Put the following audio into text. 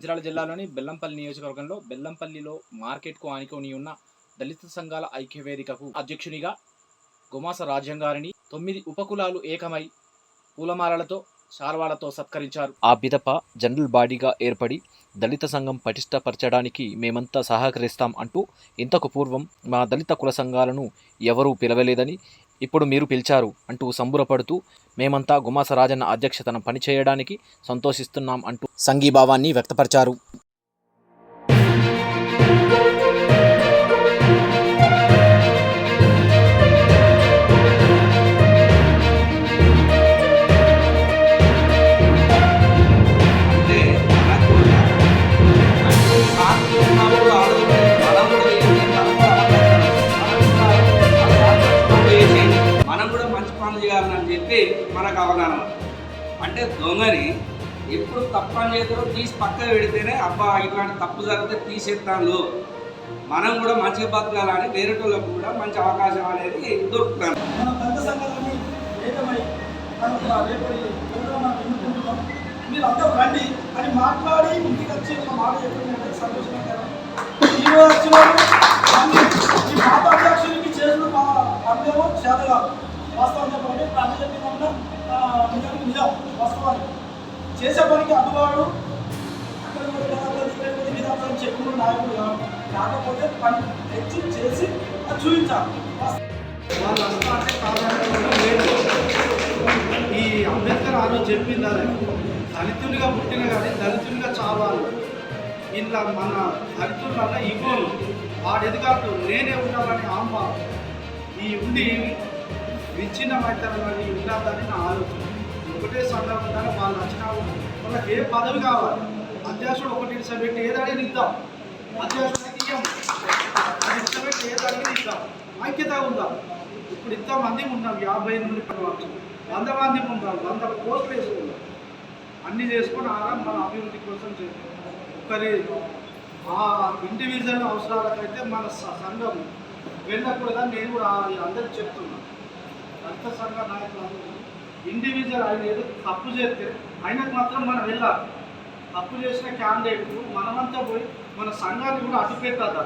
మంచిర్యాల జిల్లాలోని బెల్లంపల్లి నియోజకవర్గంలో బెల్లంపల్లిలో మార్కెట్కు ఆనుకొని ఉన్న దళిత సంఘాల ఐక్యవేదికకు అధ్యక్షునిగా గుమాస రాజ్యంగారిని తొమ్మిది ఉపకులాలు ఏకమై పూలమాలలతో శాల్వాలతో సత్కరించారు. ఆ బిదప జనరల్ బాడీగా ఏర్పడి దళిత సంఘం పటిష్టపరచడానికి మేమంతా సహకరిస్తాం అంటూ ఇంతకు పూర్వం మా దళిత కుల సంఘాలను ఎవరూ పిలవలేదని ఇప్పుడు మీరు పిలిచారు అంటూ సంబురపడుతూ మేమంతా గుమాస రాజన్న అధ్యక్షతన పనిచేయడానికి సంతోషిస్తున్నాం అంటూ సంఘీభావాన్ని వ్యక్తపరిచారు. కూడా చేయాలని చెప్పి మనకు అవగాహన అంటే దొంగని ఎప్పుడు తప్పని చేతిలో తీసి పక్క పెడితేనే అబ్బా ఇట్లాంటి తప్పు జరిగితే తీసేస్తాను. మనం కూడా మంచిగా బతకాలని వేరేటోళ్ళకు కూడా మంచి అవకాశం అనేది దొరుకుతాను మన పెద్ద మీరు అందరూ రండి అని మాట్లాడి ఇంటికి వచ్చి ఒక మాట చెప్పిందంటే సంతోషకరం ఈరోజు వచ్చిన ఈ పాత అధ్యక్షునికి చేసిన మా అర్థమో చేత కాదు. వాస్తవం చెప్పాలంటే ఇప్పుడు అన్ని నిజానికి నిజం వాస్తవానికి చేసే పనికి అందువాడు అక్కడ విధానం, చెప్పుకున్న నాయకుడు కాకపోతే పని తెచ్చి చేసి అది చూపించాలి. వాస్తవం అంటే ఈ అంబేద్కర్ ఆమె చెప్పింది అదే దళితునిగా పుట్టిన కానీ దళితునిగా చావాలి. ఇలా మన దళితుల వల్ల ఇగోలు వాడు ఎదుగాడు నేనే ఉండాలని ఆంబ. ఈ ఉండి విచ్ఛిన్నమవుతారని ఉండాలని నా ఆలోచన. ఒకటే సందర్భం వాళ్ళు నచ్చిన వాళ్ళకి ఏ పదవి కావాలి? అధ్యక్షుడు ఒకటి ఇడిసబెట్టి ఏది ఇద్దాం? అధ్యక్షుడికి ఇయ్యం అది ఇష్టపెట్టి ఏది ఇద్దాం? ఐక్యత ఉందాం? ఇప్పుడు ఇంతమంది ఉన్నాం యాభై నుండి పడవచ్చు వంద మంది ఉన్నాం వంద పోస్టులు వేసుకున్నాం. అన్నీ చేసుకొని ఆరా మన అభివృద్ధి కోసం చేసుకున్నాం ఒకరి ఆ ఇండివిజువల్ అవసరాలకైతే మన స- సంఘం వెళ్ళకూడదని నేను కూడా అందరికి చెప్తున్నాను దళిత సంఘ నాయకులు ఇండివిజువల్ ఆయన ఏదో తప్పు చేస్తే ఆయనకు మాత్రం మనం వెళ్ళాలి. తప్పు చేసిన క్యాండిడేట్ మనమంతా పోయి మన సంఘాన్ని కూడా అడ్డు పెట్టద్దు